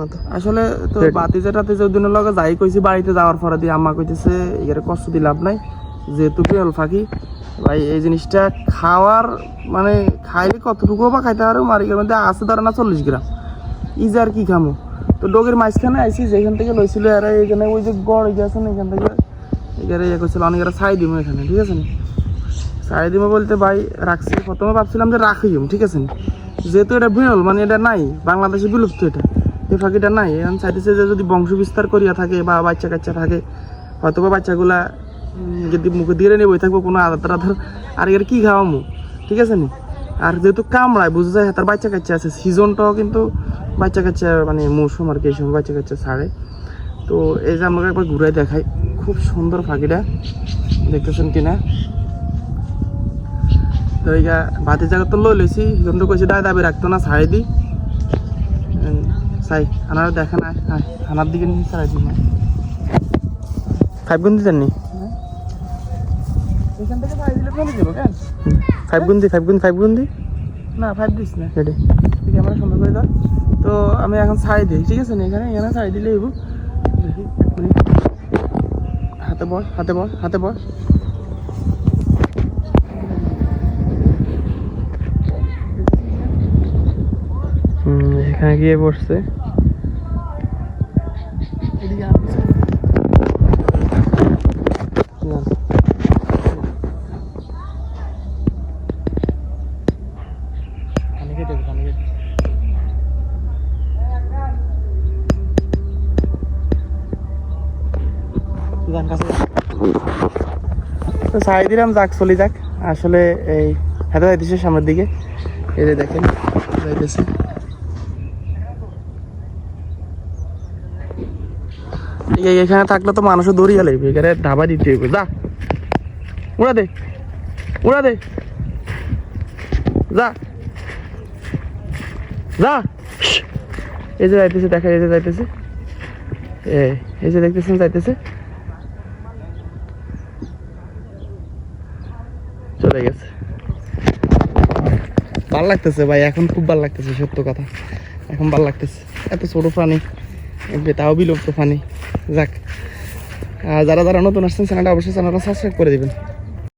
না তো? আসলে তো Ready. বাতি যেটাতে যদিনের লগে যাই কইছি বাড়িতে যাওয়ার পরে দিয়ে আম্মা কইতেছে এর কষ্ট দিয়ে লাভ নাই যেহেতু বিরল ফাঁকি ভাই এই জিনিসটা খাওয়ার মানে খাইলে কতটুকু বা খাইতে পারো মারিকের মধ্যে আছে ধরে না চল্লিশ গ্রাম ইজ আর কি খামো? তো ডোগের মাঝখানে আইসি যেখান থেকে লইছিল এরা এখানে ওই যে গড় এই যে আছে না এখান থেকে এখানে ইয়ে করছিল অনেক ছাই দিব এখানে ঠিক আছে না? ছাই দিব বলতে ভাই রাখছি। প্রথমে ভাবছিলাম যে রাখিম ঠিক আছে না? যেহেতু এটা বিরল মানে এটা নাই বাংলাদেশে বিলুপ্ত এটা। এই ফাঁকিটা নাই, এখন চাইতেছে যে যদি বংশ বিস্তার করিয়া থাকে বা বাচ্চা কাচ্চা থাকে হয়তো বা বাচ্চাগুলা যদি মুখে দিয়ে নিয়ে বই থাকব, কোনো আদার আধার আর এর কি খাওয়ামু? ঠিক আছে নি? আর যেহেতু কামড়ায়, বুঝা যায় তার বাচ্চা কাচ্চা আছে। সিজনটাও কিন্তু বাচ্চা কাচ্চা মানে মৌসুম আর কি, এই সময় বাচ্চা কাচ্চা ছাড়ে। তো এই যে আমাকে একবার ঘুরে দেখাই, খুব সুন্দর ফাঁকিটা। দেখতেছেন কিনা? তো এই ভাতের জায়গা তো লই লইছি কিন্তু কইছি দায় দাবি রাখতো না ছাড়ি দি। চাই। আনার দেখে না হ্যাঁ আনার দিকে নিয়ে ছাড়াই দিই না। ফাইভ গুণ দিতেন নি? ফাইভ গুণ দি ফাইভ গুণ ফাইভ গুণ দি। না ফাইভ দিস না। রেডি ক্যামেরা সুন্দর করে দাও তো আমি এখন ছাড়ি দিই ঠিক আছে না? এখানে এখানে ছাড়ি দিলে এবু। হাতে বল হাতে বল হাতে বল। কাছে যা। তো ছাড়ি দিলাম যাক, চলে যাক। আসলে এই হাতে যাইতেছে সামনের দিকে। যে দেখেন, যাইতেছে। এখানে থাকলে তো মানুষও দৌড়িয়ে লাগবে এখানে ধাবা দিতে হবে যা, উড়া দে উড়া দে। যা যা। এই যে যাইতেছে, দেখা এই যে যাইতেছে এই যে দেখতেছেন, যাইতেছে। চলে গেছে। ভালো লাগতেছে ভাই, এখন খুব ভালো লাগতেছে, সত্য কথা। এখন ভালো লাগতেছে। এত ছোট প্রাণী। তাও বিলুপ্ত ফানি যাক যারা যারা নতুন আসছেন চ্যানেলটা অবশ্যই চ্যানেলটা সাবস্ক্রাইব করে দিবেন।